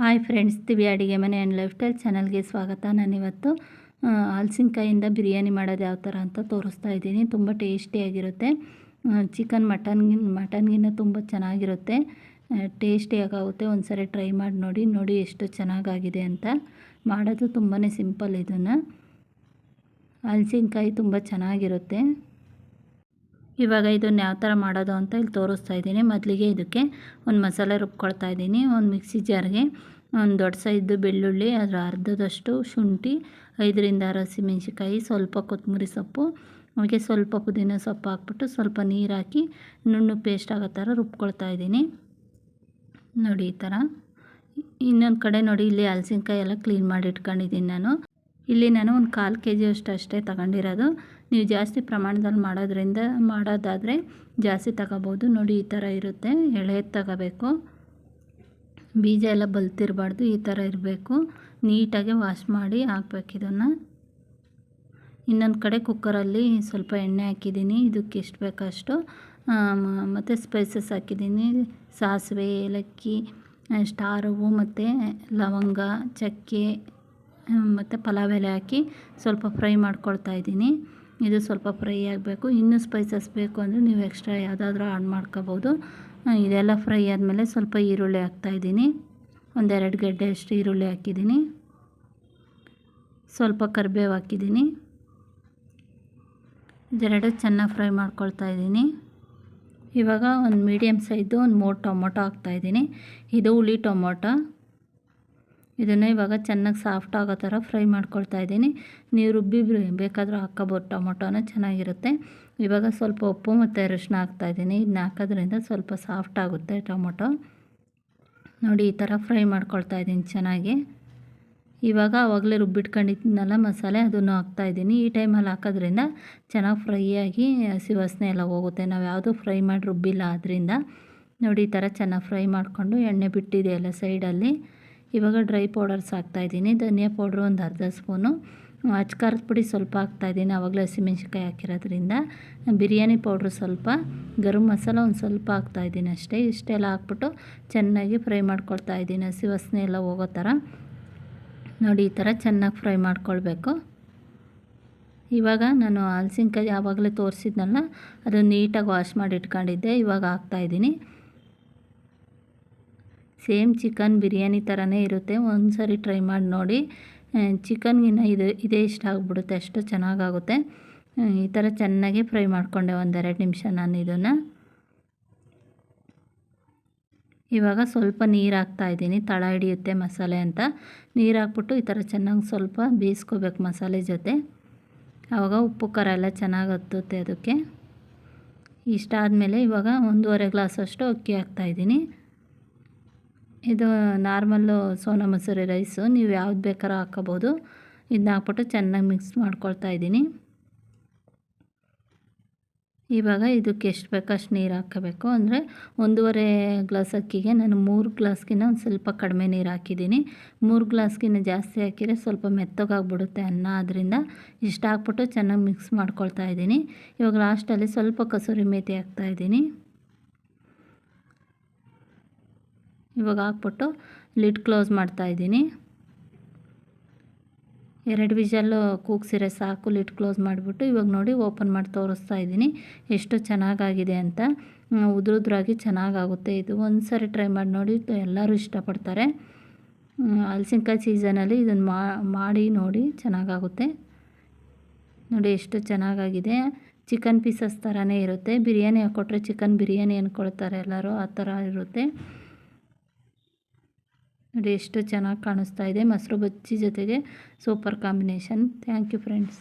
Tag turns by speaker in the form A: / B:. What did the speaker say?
A: Hi friends, ದಿವ್ಯ ಅಡುಗೆ ಮನೆ ಆ್ಯಂಡ್ ಲೈಫ್ ಸ್ಟೈಲ್ ಚಾನಲ್ಗೆ ಸ್ವಾಗತ. ನಾನಿವತ್ತು ಹಲಸಿನ್ಕಾಯಿಂದ ಬಿರಿಯಾನಿ ಮಾಡೋದು ಯಾವ ಥರ ಅಂತ ತೋರಿಸ್ತಾ ಇದ್ದೀನಿ. ತುಂಬ ಟೇಸ್ಟಿಯಾಗಿರುತ್ತೆ ಚಿಕನ್ ಮಟನ್ಗಿನ್ ಮಟನ್ಗಿನ್ನ ತುಂಬ ಚೆನ್ನಾಗಿರುತ್ತೆ. ಟೇಸ್ಟಿಯಾಗುತ್ತೆ ಒಂದು ಸರಿ ಟ್ರೈ ಮಾಡಿ ನೋಡಿ ನೋಡಿ ಎಷ್ಟು ಚೆನ್ನಾಗಾಗಿದೆ ಅಂತ. ಮಾಡೋದು ತುಂಬಾ ಸಿಂಪಲ್ ಇದನ್ನು. ಹಲಸಿನ್ಕಾಯಿ ತುಂಬ ಚೆನ್ನಾಗಿರುತ್ತೆ. ಇವಾಗ ಇದನ್ನು ಯಾವ ಥರ ಮಾಡೋದು ಅಂತ ಇಲ್ಲಿ ತೋರಿಸ್ತಾ ಇದ್ದೀನಿ. ಮೊದಲಿಗೆ ಇದಕ್ಕೆ ಒಂದು ಮಸಾಲೆ ರುಬ್ಕೊಳ್ತಾ ಇದ್ದೀನಿ. ಒಂದು ಮಿಕ್ಸಿ ಜಾರ್ಗೆ ಒಂದು ದೊಡ್ಡ ಸೈಜ್ ಬೆಳ್ಳುಳ್ಳಿ, ಅದರ ಅರ್ಧದಷ್ಟು ಶುಂಠಿ, ಐದರಿಂದ ಆರು ಹಸಿಮೆಣ್ಸಿಕಾಯಿ ಸ್ವಲ್ಪ ಕೊತ್ತಂಬರಿ ಸೊಪ್ಪು, ಹಾಗೆ ಸ್ವಲ್ಪ ಪುದೀನ ಸೊಪ್ಪು ಹಾಕ್ಬಿಟ್ಟು ಸ್ವಲ್ಪ ನೀರು ಹಾಕಿ ನುಣ್ಣು ಪೇಸ್ಟ್ ಆಗೋ ಥರ ರುಬ್ಕೊಳ್ತಾ ಇದ್ದೀನಿ. ನೋಡಿ ಈ ಥರ ಇನ್ನೊಂದು ಕಡೆ ನೋಡಿ, ಇಲ್ಲಿ ಹಲಸಿನ್ಕಾಯಿ ಎಲ್ಲ ಕ್ಲೀನ್ ಮಾಡಿ ಇಟ್ಕೊಂಡಿದ್ದೀನಿ ನಾನು. ಇಲ್ಲಿ ನಾನು ಒಂದು ಕಾಲು ಕೆ ಜಿಯಷ್ಟು ಅಷ್ಟೇ ತಗೊಂಡಿರೋದು. ನೀವು ಜಾಸ್ತಿ ಪ್ರಮಾಣದಲ್ಲಿ ಮಾಡೋದ್ರಿಂದ ಮಾಡೋದಾದರೆ ಜಾಸ್ತಿ ತಗೋಬೋದು. ನೋಡಿ, ಈ ಥರ ಇರುತ್ತೆ. ಎಳೆದು ತಗೋಬೇಕು. ಬೀಜ ಎಲ್ಲ ಬಲ್ತಿರಬಾರ್ದು. ಈ ಥರ ಇರಬೇಕು. ನೀಟಾಗಿ ವಾಶ್ ಮಾಡಿ ಹಾಕ್ಬೇಕು ಇದನ್ನು. ಇನ್ನೊಂದು ಕಡೆ ಕುಕ್ಕರಲ್ಲಿ ಸ್ವಲ್ಪ ಎಣ್ಣೆ ಹಾಕಿದ್ದೀನಿ. ಇದಕ್ಕೆ ಎಷ್ಟು ಬೇಕಷ್ಟು ಮತ್ತು ಸ್ಪೈಸಸ್ ಹಾಕಿದ್ದೀನಿ. ಸಾಸಿವೆ, ಏಲಕ್ಕಿ ಸ್ಟಾರವು ಮತ್ತು ಲವಂಗ, ಚಕ್ಕೆ ಮತ್ತು ಪಲಾವ್ ಎಲೆ ಹಾಕಿ ಸ್ವಲ್ಪ ಫ್ರೈ ಮಾಡ್ಕೊಳ್ತಾ ಇದ್ದೀನಿ. ಇದು ಸ್ವಲ್ಪ ಫ್ರೈ ಆಗಬೇಕು. ಇನ್ನೂ ಸ್ಪೈಸಸ್ ಬೇಕು ಅಂದರೆ ನೀವು ಎಕ್ಸ್ಟ್ರಾ ಯಾವುದಾದ್ರೂ ಆ್ಯಡ್ ಮಾಡ್ಕೋಬೋದು. ಇದೆಲ್ಲ ಫ್ರೈ ಆದಮೇಲೆ ಸ್ವಲ್ಪ ಈರುಳ್ಳಿ ಹಾಕ್ತಾಯಿದ್ದೀನಿ ಒಂದೆರಡು ಗೆಡ್ಡೆ ಅಷ್ಟು ಈರುಳ್ಳಿ ಹಾಕಿದ್ದೀನಿ. ಸ್ವಲ್ಪ ಕರಿಬೇವು ಹಾಕಿದ್ದೀನಿ. ಇದೆರಡು ಚೆನ್ನಾಗಿ ಫ್ರೈ ಮಾಡ್ಕೊಳ್ತಾ ಇದ್ದೀನಿ. ಇವಾಗ ಒಂದು ಮೀಡಿಯಮ್ ಸೈಜು ಒಂದು ಮೂರು ಟೊಮೊಟೊ ಹಾಕ್ತಾಯಿದ್ದೀನಿ ಇದು ಹುಳಿ ಟೊಮೊಟೊ. ಇದನ್ನು ಇವಾಗ ಚೆನ್ನಾಗಿ ಸಾಫ್ಟ್ ಆಗೋ ಥರ ಫ್ರೈ ಮಾಡ್ಕೊಳ್ತಾ ಇದ್ದೀನಿ. ನೀವು ರುಬ್ಬಿ ಬೇಕಾದರೂ ಹಾಕ್ಕೋಬೋದು ಟೊಮೊಟೊನ ಚೆನ್ನಾಗಿರುತ್ತೆ. ಇವಾಗ ಸ್ವಲ್ಪ ಉಪ್ಪು ಮತ್ತು ಅರಿಶಿನ ಹಾಕ್ತಾಯಿದ್ದೀನಿ ಇದನ್ನ ಹಾಕೋದ್ರಿಂದ ಸ್ವಲ್ಪ ಸಾಫ್ಟ್ ಆಗುತ್ತೆ ಟೊಮೊಟೊ. ನೋಡಿ, ಈ ಥರ ಫ್ರೈ ಮಾಡ್ಕೊಳ್ತಾ ಇದ್ದೀನಿ ಚೆನ್ನಾಗಿ. ಇವಾಗ ಆವಾಗಲೇ ರುಬ್ಬಿಟ್ಕೊಂಡಿದ್ದೀನಲ್ಲ ಮಸಾಲೆ, ಅದನ್ನು ಹಾಕ್ತಾಯಿದ್ದೀನಿ ಈ ಟೈಮಲ್ಲಿ ಹಾಕೋದ್ರಿಂದ ಚೆನ್ನಾಗಿ ಫ್ರೈ ಆಗಿ ಹಸಿ ವಾಸನೆ ಎಲ್ಲ ಹೋಗುತ್ತೆ. ನಾವು ಯಾವುದೂ ಫ್ರೈ ಮಾಡಿ ರುಬ್ಬಿಲ್ಲ ಆದ್ದರಿಂದ ನೋಡಿ, ಈ ಥರ ಚೆನ್ನಾಗಿ ಫ್ರೈ ಮಾಡಿಕೊಂಡು ಎಣ್ಣೆ ಬಿಟ್ಟಿದೆಯಲ್ಲ ಸೈಡಲ್ಲಿ ಇವಾಗ ಡ್ರೈ ಪೌಡರ್ಸ್ ಹಾಕ್ತಾಯಿದ್ದೀನಿ ಧನಿಯಾ ಪೌಡ್ರು ಒಂದು ಅರ್ಧ ಸ್ಪೂನು. ಅಚ್ಕಾರದ ಪುಡಿ ಸ್ವಲ್ಪ ಹಾಕ್ತಾಯಿದ್ದೀನಿ ಆವಾಗಲೇ ಹಸಿಮೆಣ್ಸಿಕಾಯಿ ಹಾಕಿರೋದ್ರಿಂದ. ಬಿರಿಯಾನಿ ಪೌಡ್ರು ಸ್ವಲ್ಪ, ಗರಂ ಮಸಾಲ ಒಂದು ಸ್ವಲ್ಪ ಹಾಕ್ತಾಯಿದ್ದೀನಿ ಅಷ್ಟೇ. ಇಷ್ಟೆಲ್ಲ ಹಾಕ್ಬಿಟ್ಟು ಚೆನ್ನಾಗಿ ಫ್ರೈ ಮಾಡ್ಕೊಳ್ತಾ ಇದ್ದೀನಿ, ಹಸಿ ವಾಸನೆ ಎಲ್ಲ ಹೋಗೋ ಥರ. ನೋಡಿ, ಈ ಥರ ಚೆನ್ನಾಗಿ ಫ್ರೈ ಮಾಡ್ಕೊಳ್ಬೇಕು. ಇವಾಗ ನಾನು ಹಲ್ಸಿನ್ಕಾಯಿ ಆವಾಗಲೇ ತೋರಿಸಿದ್ನಲ್ಲ, ಅದನ್ನು ನೀಟಾಗಿ ವಾಶ್ ಮಾಡಿ ಇಟ್ಕೊಂಡಿದ್ದೆ, ಇವಾಗ ಹಾಕ್ತಾಯಿದ್ದೀನಿ ಸೇಮ್ ಚಿಕನ್ ಬಿರಿಯಾನಿ ಥರನೇ ಇರುತ್ತೆ. ಒಂದು ಸರಿ ಟ್ರೈ ಮಾಡಿ ನೋಡಿ. ಚಿಕನ್ಗಿನ್ನ ಇದು, ಇದೇ ಇಷ್ಟ ಆಗಿಬಿಡುತ್ತೆ. ಅಷ್ಟು ಚೆನ್ನಾಗಾಗುತ್ತೆ. ಈ ಥರ ಚೆನ್ನಾಗಿ ಫ್ರೈ ಮಾಡಿಕೊಂಡೆ ಒಂದೆರಡು ನಿಮಿಷ ನಾನು ಇದನ್ನು. ಇವಾಗ ಸ್ವಲ್ಪ ನೀರು ಹಾಕ್ತಾಯಿದ್ದೀನಿ ತಳ ಹಿಡಿಯುತ್ತೆ ಮಸಾಲೆ ಅಂತ. ನೀರು ಹಾಕ್ಬಿಟ್ಟು ಈ ಥರ ಚೆನ್ನಾಗಿ ಸ್ವಲ್ಪ ಬೇಯಿಸ್ಕೋಬೇಕು ಮಸಾಲೆ ಜೊತೆ. ಆವಾಗ ಉಪ್ಪು, ಖಾರ ಎಲ್ಲ ಚೆನ್ನಾಗಿ ಹತ್ತುತ್ತೆ ಅದಕ್ಕೆ. ಇಷ್ಟ ಆದಮೇಲೆ ಇವಾಗ ಒಂದೂವರೆ ಗ್ಲಾಸಷ್ಟು ಅಕ್ಕಿ ಹಾಕ್ತಾಯಿದ್ದೀನಿ ಇದು ನಾರ್ಮಲ್ಲು ಸೋನಾ ಮಸೂರಿ ರೈಸು, ನೀವು ಯಾವ್ದು ಬೇಕಾದ್ರೂ ಹಾಕ್ಕೋಬೋದು ಇದನ್ನ ಹಾಕ್ಬಿಟ್ಟು ಚೆನ್ನಾಗಿ ಮಿಕ್ಸ್ ಮಾಡ್ಕೊಳ್ತಾ ಇದ್ದೀನಿ. ಇವಾಗ ಇದಕ್ಕೆ ಎಷ್ಟು ಬೇಕೋ ಅಷ್ಟು ನೀರು ಹಾಕಬೇಕು? ಅಂದರೆ ಒಂದೂವರೆ ಗ್ಲಾಸ್ ಅಕ್ಕಿಗೆ ನಾನು ಮೂರು ಗ್ಲಾಸ್ಗಿನ್ನ ಒಂದು ಸ್ವಲ್ಪ ಕಡಿಮೆ ನೀರು ಹಾಕಿದ್ದೀನಿ. ಮೂರು ಗ್ಲಾಸ್ಗಿನ್ನ ಜಾಸ್ತಿ ಹಾಕಿದರೆ ಸ್ವಲ್ಪ ಮೆತ್ತಗಾಗ್ಬಿಡುತ್ತೆ ಅನ್ನ. ಅದರಿಂದ ಇಷ್ಟು ಹಾಕ್ಬಿಟ್ಟು ಚೆನ್ನಾಗಿ ಮಿಕ್ಸ್ ಮಾಡ್ಕೊಳ್ತಾ ಇದ್ದೀನಿ. ಇವಾಗ ಲಾಸ್ಟಲ್ಲಿ ಸ್ವಲ್ಪ ಕಸೂರಿ ಮೇಥಿ ಹಾಕ್ತಾಯಿದ್ದೀನಿ ಇವಾಗ ಹಾಕ್ಬಿಟ್ಟು ಲಿಡ್ ಕ್ಲೋಸ್ ಮಾಡ್ತಾಯಿದ್ದೀನಿ ಎರಡು ವಿಷಲ್ಲು ಕೂಗ್ಸಿರೆ ಸಾಕು, ಲಿಡ್ ಕ್ಲೋಸ್ ಮಾಡಿಬಿಟ್ಟು ಇವಾಗ ನೋಡಿ ಓಪನ್ ಮಾಡಿ ತೋರಿಸ್ತಾ ಇದ್ದೀನಿ. ಎಷ್ಟು ಚೆನ್ನಾಗಾಗಿದೆ ಅಂತ. ಉದುರುದ್ರಾಗಿ ಚೆನ್ನಾಗಾಗುತ್ತೆ ಇದು. ಒಂದು ಸರಿ ಟ್ರೈ ಮಾಡಿ ನೋಡಿ, ಎಲ್ಲರೂ ಇಷ್ಟಪಡ್ತಾರೆ. ಹಲಸಿನ್ಕಾಯಿ ಸೀಸನಲ್ಲಿ ಇದನ್ನು ಮಾಡಿ ನೋಡಿ ಚೆನ್ನಾಗಾಗುತ್ತೆ. ನೋಡಿ ಎಷ್ಟು ಚೆನ್ನಾಗಾಗಿದೆ. ಚಿಕನ್ ಪೀಸಸ್ ಥರನೇ ಇರುತ್ತೆ. ಬಿರಿಯಾನಿ ಹಾಕ್ಕೊಟ್ರೆ ಚಿಕನ್ ಬಿರಿಯಾನಿ ಅಂದ್ಕೊಳ್ತಾರೆ ಎಲ್ಲರೂ, ಆ ಥರ ಇರುತ್ತೆ. ನೋಡಿ ಎಷ್ಟು ಚೆನ್ನಾಗಿ ಕಾಣಿಸ್ತಾ ಇದೆ. ಮೊಸರು ಬಜ್ಜಿ ಜೊತೆಗೆ super combination. Thank you friends.